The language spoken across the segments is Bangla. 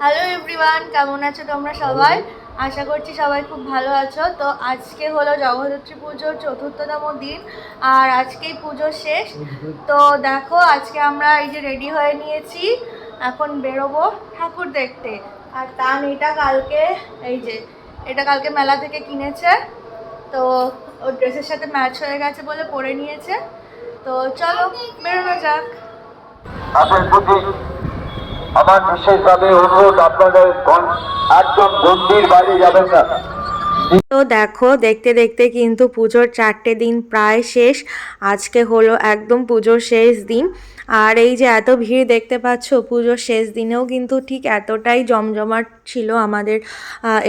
হ্যালো এভরিওয়ান কেমন আছো তোমরা সবাই? আশা করছি সবাই খুব ভালো আছো। তো আজকে হলো জগদ্ধাত্রী পুজোর চতুর্থতম দিন আর আজকেই পুজো শেষ। তো দেখো আজকে আমরা এই যে রেডি হয়ে নিয়েছি। এখন বেরোবো ঠাকুর দেখতে। আর তান এটা কালকে এই যে এটা কালকে মেলা থেকে কিনেছে। তো ওর ড্রেসের সাথে ম্যাচ হয়ে গেছে বলে পরে নিয়েছে। তো চলো বেরোনো যাক। আমার বিশেষভাবে অনুরোধ, আপনাদের একদম গন্ডির বাইরে যাবেন না। তো দেখো, দেখতে দেখতে কিন্তু পুজোর চারটে দিন প্রায় শেষ। আজকে হলো একদম পুজোর শেষ দিন। আর এই যে এত ভিড় দেখতে পাচ্ছ, পুজোর শেষ দিনেও কিন্তু ঠিক এতটাই জমজমাট ছিল আমাদের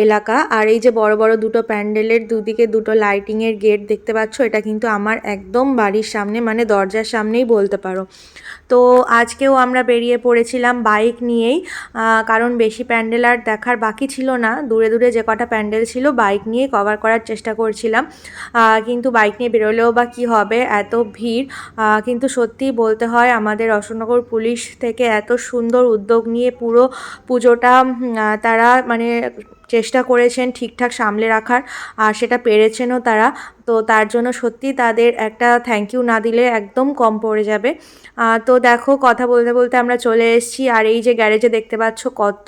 এলাকা। আর এই যে বড় বড় দুটো প্যান্ডেলের দুদিকে দুটো লাইটিংয়ের গেট দেখতে পাচ্ছ, এটা কিন্তু আমার একদম বাড়ির সামনে মানে দরজার সামনেই বলতে পারো। তো আজকেও আমরা বেরিয়ে পড়েছিলাম বাইক নিয়েই কারণ বেশি প্যান্ডেল আর দেখার বাকি ছিল না। দূরে দূরে যে কটা প্যান্ডেল ছিল, বাইক নিয়ে কভার করার চেষ্টা করছিলাম। কিন্তু বাইক নিয়ে বেরোলেও বা কি হবে, এত ভিড়। কিন্তু সত্যিই বলতে হয়, আমাদের অশোকনগর পুলিশ থেকে এত সুন্দর উদ্যোগ নিয়ে পুরো পুজোটা তারা মানে চেষ্টা করেছেন ঠিকঠাক সামলে রাখার, আর সেটা পেরেছেনও তারা। তো তার জন্য সত্যি তাদের একটা থ্যাংক ইউ না দিলে একদম কম পড়ে যাবে। তো দেখো, কথা বলতে বলতে আমরা চলে এসেছি, আর এই যে গ্যারেজে দেখতে পাচ্ছ কত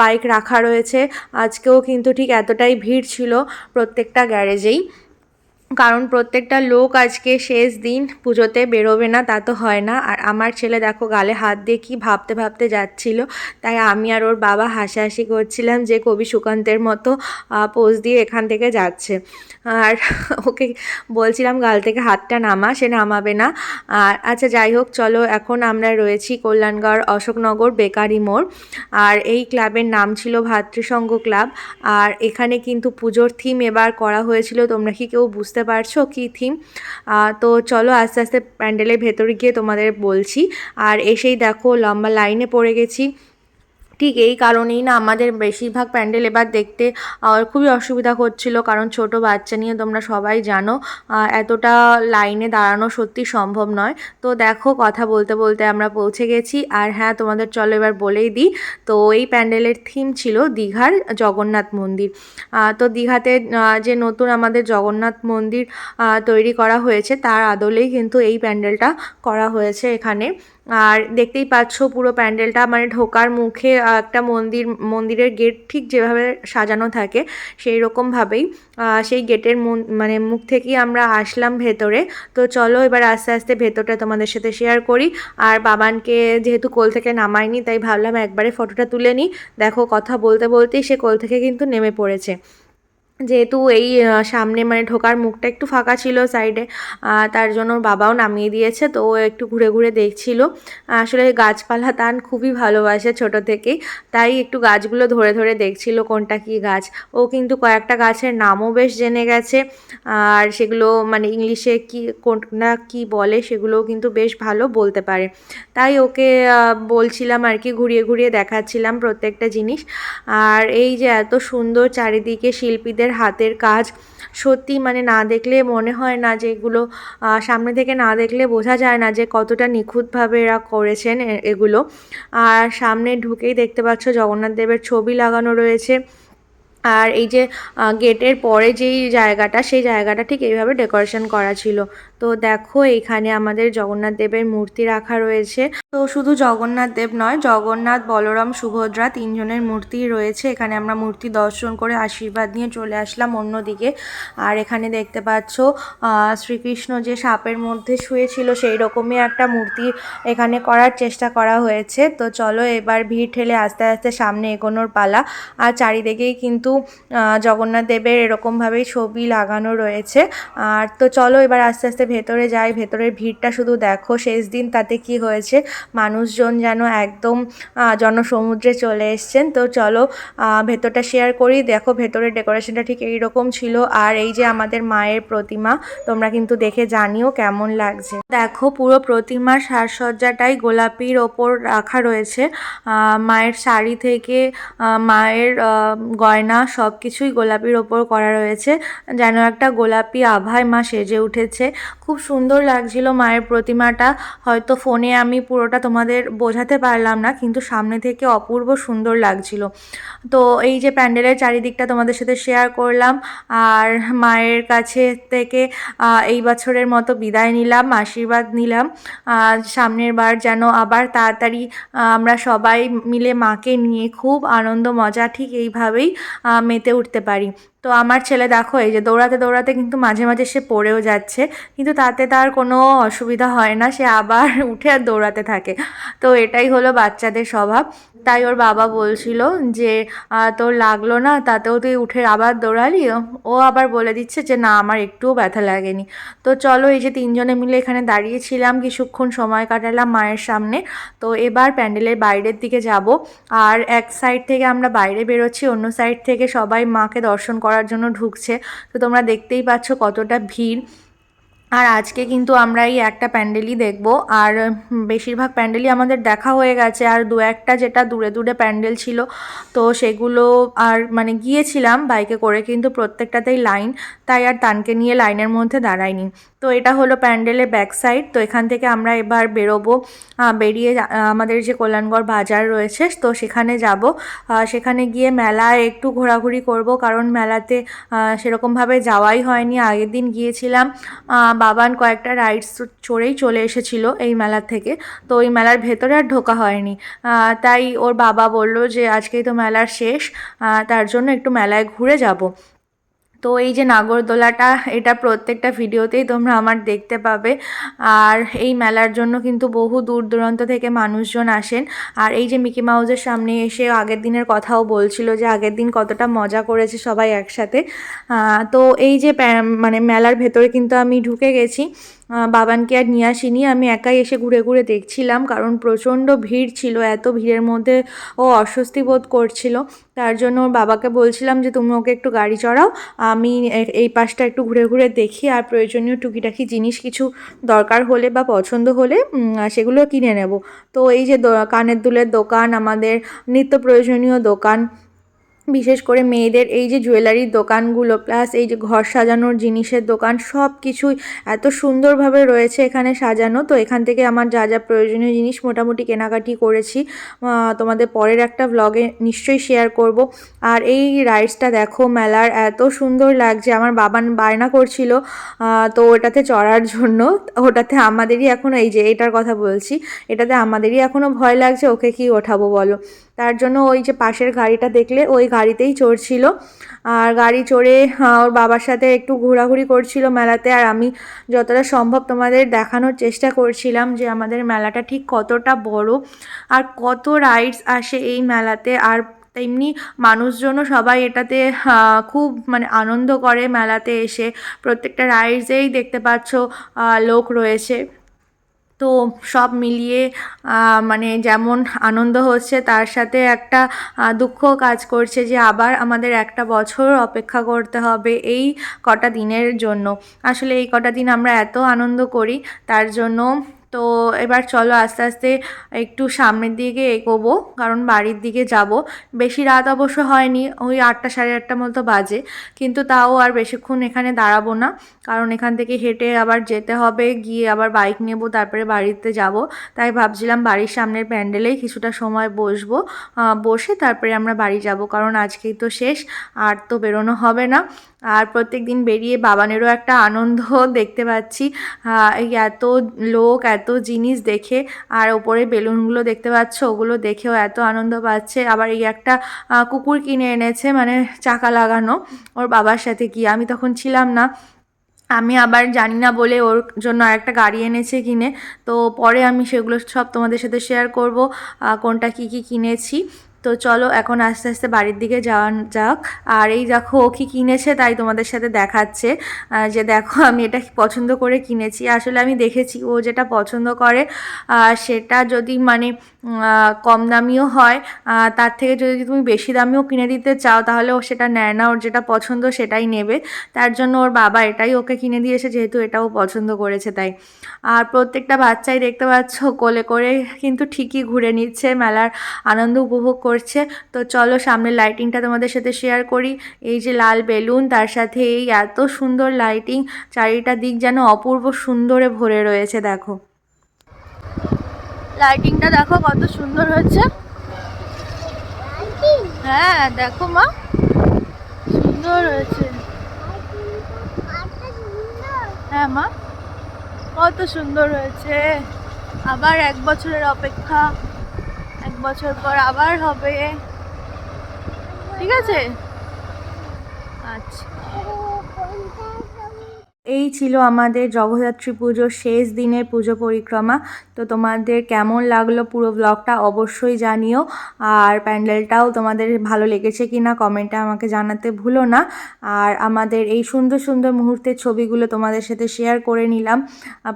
বাইক রাখা রয়েছে। আজকেও কিন্তু ঠিক এতটাই ভিড় ছিল প্রত্যেকটা গ্যারেজেই কারণ প্রত্যেকটা লোক আজকে শেষ দিন পুজোতে বেরোবে না, তা তো হয় না। আর আমার ছেলে দেখো গালে হাত দিয়ে কি ভাবতে ভাবতে যাচ্ছিল। তাই আমি আর ওর বাবা হাসাহাসি করছিলাম যে কবি সুকান্তের মতো পোজ দিয়ে এখান থেকে যাচ্ছে। আর ওকে বলছিলাম গাল থেকে হাতটা নামা, সে নামাবে না। আর আচ্ছা যাই হোক, চলো এখন আমরা রয়েছি কল্যাণগড় অশোকনগর বেকারি মোড়। আর এই ক্লাবের নাম ছিল ভাতৃসংঘ ক্লাব। আর এখানে কিন্তু পুজোর থিম এবার করা হয়েছিল, তোমরা কি কেউ বুঝতে পারছ কি থিম তো চলো আস্তে আস্তে প্যান্ডেলের ভেতরে গিয়ে তোমাদের বলছি। আর এসেই দেখো লম্বা লাইনে পড়ে গেছি। ঠিক এই কারণেই না আমাদের বেশিরভাগ প্যান্ডেল এবার দেখতে খুবই অসুবিধা হচ্ছিল কারণ ছোট বাচ্চা নিয়ে তোমরা সবাই জানো এতটা লাইনে দাঁড়ানো সত্যি সম্ভব নয়। তো দেখো কথা বলতে বলতে আমরা পৌঁছে গেছি। আর হ্যাঁ তোমাদের চলো এবার বলেই দিই, তো এই প্যান্ডেলের থিম ছিল দীঘার জগন্নাথ মন্দির। তো দীঘাতে যে নতুন আমাদের জগন্নাথ মন্দির তৈরি করা হয়েছে, তার আদলেই কিন্তু এই প্যান্ডেলটা করা হয়েছে এখানে। আর দেখতেই পাচ্ছ পুরো প্যান্ডেলটা মানে ঢোকার মুখে একটা মন্দির, মন্দিরের গেট ঠিক যেভাবে সাজানো থাকে সেই রকমভাবেই সেই গেটের মুন- মুখ থেকেই আমরা আসলাম ভেতরে। তো চলো এবার আস্তে আস্তে ভেতরটা তোমাদের সাথে শেয়ার করি। আর বাবানকে যেহেতু কোল থেকে নামায়নি, তাই ভাবলাম একবারে ফটোটা তুলে নিই। দেখো কথা বলতে বলতেই সে কোল থেকে কিন্তু নেমে পড়েছে। যেহেতু এই সামনে মানে ঢোকার মুখটা একটু ফাঁকা ছিল সাইডে তার জন্য বাবাও নামিয়ে দিয়েছে, তো ও একটু ঘুরে ঘুরে দেখছিল। আসলে গাছপালা তান খুবই ভালোবাসে ছোট থেকেই, তাই একটু গাছগুলো ধরে ধরে দেখছিল কোনটা কি গাছ। ও কিন্তু কয়েকটা গাছের নামও বেশ জেনে গেছে, আর সেগুলো মানে ইংলিশে কি, কোনটা কি বলে সেগুলোও কিন্তু বেশ ভালো বলতে পারে। তাই ওকে বলছিলাম আর কি, ঘুরিয়ে ঘুরিয়ে দেখাচ্ছিলাম প্রত্যেকটা জিনিস। আর এই যে এত সুন্দর চারিদিকে শিল্পীদের হাতের কাজ সত্যি মানে না দেখলে মনে হয় না যে এগুলো সামনে থেকে না দেখলে বোঝা যায় না যে কতটা নিখুঁতভাবে এরা করেছেন এগুলো। আর সামনে ঢুকেই দেখতে পাচ্ছ জগন্নাথ দেবের ছবি লাগানো রয়েছে। আর এই যে গেটের পরে যেই জায়গাটা, সেই জায়গাটা ঠিক এইভাবে ডেকোরেশন করা ছিল। তো দেখো, এইখানে আমাদের জগন্নাথ দেবের মূর্তি রাখা রয়েছে। তো শুধু জগন্নাথ দেব নয়, জগন্নাথ, বলরাম, সুভদ্রা তিনজনের মূর্তি রয়েছে। এখানে আমরা মূর্তি দর্শন করে আশীর্বাদ নিয়ে চলে আসলাম অন্যদিকে। আর এখানে দেখতে পাচ্ছ শ্রীকৃষ্ণ যে সাপের মধ্যে শুয়েছিল, সেই রকমই একটা মূর্তি এখানে করার চেষ্টা করা হয়েছে। তো চলো এবার ভিড় ঠেলে আস্তে আস্তে সামনে এগোনোর পালা। আর চারিদিকেই কিন্তু জগন্নাথ দেবের এরকমভাবেই ছবি লাগানো রয়েছে। আর তো চলো এবার আস্তে আস্তে ভেতরে যাই, ভেতরের ভিড়টা শুধু দেখো। শেষ দিন তাতে কি হয়েছে? মানুষজন যেন একদম জনসমুদ্রে চলে এসছেন। তো চলো ভেতরটা শেয়ার করি। দেখো ভেতরের ডেকোরেশনটা ঠিক এইরকম ছিল। আর এই যে আমাদের মায়ের প্রতিমা, তোমরা কিন্তু দেখে জানিও কেমন লাগছে। দেখো পুরো প্রতিমার সাজসজ্জাটাই গোলাপির ওপর রাখা রয়েছে। মায়ের শাড়ি থেকে মায়ের গয়না সব কিছুই গোলাপির ওপর করা রয়েছে। যেন একটা গোলাপি আভায় মা সেজে উঠেছে। খুব সুন্দর লাগছিল মায়ের প্রতিমাটা। হয়তো ফোনে আমি পুরোটা তোমাদের বোঝাতে পারলাম না, কিন্তু সামনে থেকে অপূর্ব সুন্দর লাগছিল। তো এই যে প্যান্ডেলের চারিদিকটা তোমাদের সাথে শেয়ার করলাম, আর মায়ের কাছে থেকে এই বছরের মতো বিদায় নিলাম, আশীর্বাদ নিলাম। সামনের বার যেন আবার তাড়াতাড়ি আমরা সবাই মিলে মাকে নিয়ে খুব আনন্দ মজা ঠিক এইভাবেই মেতে উঠতে পারি। তো আমার ছেলে দেখো, এই যে দৌড়াতে দৌড়াতে কিন্তু মাঝে মাঝে সে পড়েও যাচ্ছে, কিন্তু তাতে তার কোনো অসুবিধা হয় না, সে আবার উঠে আর দৌড়াতে থাকে। তো এটাই হলো বাচ্চাদের স্বভাব। তাই ওর বাবা বলছিল যে তোর লাগল না, তাতেও তুই উঠে আবার দৌড়ালি? ও আবার বলে দিচ্ছে যে, না, আমার একটুও ব্যথা লাগেনি। তো চলো এই যে তিনজনে মিলে এখানে দাঁড়িয়েছিলাম, কিছুক্ষণ সময় কাটালাম মায়ের সামনে। তো এবার প্যান্ডেলের বাইরের দিকে যাব। আর এক সাইড থেকে আমরা বাইরে বেরোচ্ছি, অন্য সাইড থেকে সবাই মাকে দর্শন করার জন্য ঢুকছে। তো তোমরা দেখতেই পাচ্ছ কতটা ভিড়। আর আজকে কিন্তু আমরা এই একটা প্যান্ডেলই দেখব। আর বেশিরভাগ প্যান্ডেলই আমাদের দেখা হয়ে গেছে। আর দু একটা যেটা দূরে দূরে প্যান্ডেল ছিল, তো সেগুলো আর মানে গিয়েছিলাম বাইকে করে, কিন্তু প্রত্যেকটাতেই লাইন, তাই আর তানকে নিয়ে লাইনের মধ্যে দাঁড়াইনি। তো এটা হলো প্যান্ডেলের ব্যাক সাইড তো এখান থেকে আমরা এবার বেরোবো। বেরিয়ে আমাদের যে কল্যাণগড় বাজার রয়েছে, তো সেখানে যাব। সেখানে গিয়ে মেলায় একটু ঘোরাঘুরি করব, কারণ মেলাতে সেরকমভাবে যাওয়াই হয়নি। আগের দিন গিয়েছিলাম বাবান কয়েকটা রাইডস চড়েই চলে এসেছিল এই মেলার থেকে। তো ওই মেলার ভেতরে আর ঢোকা হয়নি। তাই ওর বাবা বলল যে, আজকেই তো মেলার শেষ তার জন্য একটু মেলায় ঘুরে যাব। তো এই যে নাগরদোলাটা, এটা প্রত্যেকটা ভিডিওতেই তোমরা আমার দেখতে পাবে। আর এই মেলার জন্য কিন্তু বহু দূর দূরান্ত থেকে মানুষজন আসেন। আর এই যে মিকি মাউজের সামনে এসে আগের দিনের কথাও বলছিল যে আগের দিন কতটা মজা করেছে সবাই একসাথে। তো এই যে মানে মেলার ভেতরে কিন্তু আমি ঢুকে গেছি। বাবানকে আর নিয়ে আসিনি। আমি একাই এসে ঘুরে ঘুরে দেখছিলাম, কারণ প্রচণ্ড ভিড় ছিল, এত ভিড়ের মধ্যে ও অস্বস্তি বোধ করছিল। তার জন্য ওর বাবাকে বলছিলাম যে, তুমি ওকে একটু গাড়ি চড়াও, আমি এই পাশটা একটু ঘুরে ঘুরে দেখি, আর প্রয়োজনীয় টুকিটাকি জিনিস কিছু দরকার হলে বা পছন্দ হলে সেগুলো কিনে নেব। তো এই যে কানের দুলের দোকান, আমাদের নিত্য প্রয়োজনীয় দোকান বিশেষ করে মেয়েদের এই যে জুয়েলারির দোকানগুলো প্লাস এই যে ঘর সাজানোর জিনিসের দোকান সব কিছুই এত সুন্দরভাবে রয়েছে এখানে সাজানো। তো এখান থেকে আমার যা যা প্রয়োজনীয় জিনিস মোটামুটি কেনাকাটি করেছি। তোমাদের পরের একটা ভ্লগে নিশ্চয়ই শেয়ার করব। আর এই রাইডসটা দেখো, মেলার এত সুন্দর লাগছে। আমার বাবান বায়না করছিল তো ওটাতে চড়ার জন্য। ওটাতে আমাদেরই এখনও এই যে এটার কথা বলছি, এটাতে আমাদেরই এখনও ভয় লাগছে। ওকে কি ওঠাবো বলো? তার জন্য ওই যে পাশের গাড়িটা দেখলে ওই গাড়িতেই চড়ছিল। আর গাড়ি চড়ে ওর বাবার সাথে একটু ঘোরাঘুরি করছিল মেলাতে। আর আমি যতটা সম্ভব তোমাদের দেখানোর চেষ্টা করছিলাম যে আমাদের মেলাটা ঠিক কতটা বড় আর কত রাইডস আসে এই মেলাতে। আর তেমনি মানুষজনও সবাই এটাতে খুব মানে আনন্দ করে মেলাতে এসে। প্রত্যেকটা রাইডসেই দেখতে পাচ্ছ লোক রয়েছে। তো সব মিলিয়ে মানে যেমন আনন্দ হচ্ছে, তার সাথে একটা দুঃখ কাজ করছে যে আবার আমাদের একটা বছর অপেক্ষা করতে হবে এই কটা দিনের জন্য। আসলে এই কটা দিন আমরা এত আনন্দ করি, তার জন্য তো এবার চলো আস্তে আস্তে একটু সামনের দিকে এগোবো, কারণ বাড়ির দিকে যাব। বেশি রাত অবশ্য হয়নি, ওই আটটা সাড়ে আটটা মতো বাজে, কিন্তু তাও আর বেশিক্ষণ এখানে দাঁড়াবো না, কারণ এখান থেকে হেঁটে আবার যেতে হবে, গিয়ে আবার বাইক নেব, তারপরে বাড়িতে যাব। তাই ভাবছিলাম বাড়ির সামনের প্যান্ডেলেই কিছুটা সময় বসবো বসে তারপরে আমরা বাড়ি যাব, কারণ আজকেই তো শেষ, আর তো বেরোনো হবে না। আর প্রত্যেক দিন বেরিয়ে বাবানেরও একটা আনন্দ দেখতে পাচ্ছি এই এত লোক, এত জিনিস দেখে আর ওপরে বেলুনগুলো দেখতে পাচ্ছ, ওগুলো দেখেও এত আনন্দ পাচ্ছে। আবার এই একটা কুকুর কিনে এনেছে মানে চাকা লাগানো ওর বাবার সাথে কি আমি তখন ছিলাম না। আমি আবার জানি না বলে ওর জন্য আরেকটা গাড়ি এনেছে কিনে। তো পরে আমি সেগুলো সব তোমাদের সাথে শেয়ার করব কোনটা কি কি কিনেছি। তো চলো এখন আস্তে আস্তে বাড়ির দিকে যাওয়া যাক। আর এই দেখো, ও কি কিনেছে তাই তোমাদের সাথে দেখাচ্ছে। যে দেখো, আমি এটা পছন্দ করে কিনেছি। আসলে আমি দেখেছি, ও যেটা পছন্দ করে সেটা যদি মানে কম দামিও হয় তার থেকে যদি তুমি বেশি দামিও কিনে দিতে চাও, তাহলে ও সেটা নেয় না। ওর যেটা পছন্দ সেটাই নেবে। তার জন্য ওর বাবা এটাই ওকে কিনে দিয়েছে, যেহেতু এটাও পছন্দ করেছে তাই। আর প্রত্যেকটা বাচ্চাই দেখতে পাচ্ছ, কোলে করে কিন্তু ঠিকই ঘুরে নিচ্ছে। মেলার আনন্দ উপভোগ করছে। তো চলো সামনের লাইটিংটা তোমাদের সাথে শেয়ার করি। এই যে লাল বেলুন তার সাথে এই এত সুন্দর লাইটিং চারিটা দিক যেন অপূর্ব সুন্দরে ভরে রয়েছে, দেখো। লাইটিংটা দেখো কত সুন্দর হয়েছে। হ্যাঁ দেখো মা। সুন্দর হয়েছে। হ্যাঁ মা। কত সুন্দর হয়েছে। আবার এক বছরের অপেক্ষা। এক বছর পর আবার হবে। ঠিক আছে? আচ্ছা। এই ছিল আমাদের জগদ্ধাত্রী পুজোর শেষ দিনের পুজো পরিক্রমা। তো তোমাদের কেমন লাগল পুরো ব্লগটা অবশ্যই জানিও। আর প্যান্ডেলটাও তোমাদের ভালো লেগেছে কি না কমেন্টে আমাকে জানাতে ভুলো না। আর আমাদের এই সুন্দর সুন্দর মুহূর্তের ছবিগুলো তোমাদের সাথে শেয়ার করে নিলাম।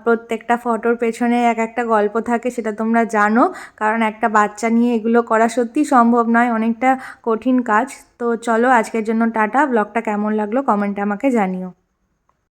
প্রত্যেকটা ফটোর পেছনে এক একটা গল্প থাকে, সেটা তোমরা জানো। কারণ একটা বাচ্চা নিয়ে এগুলো করা সত্যি সম্ভব নয়, অনেকটা কঠিন কাজ। তো চলো আজকের জন্য টাটা। ব্লগটা কেমন লাগল কমেন্টে আমাকে জানিও।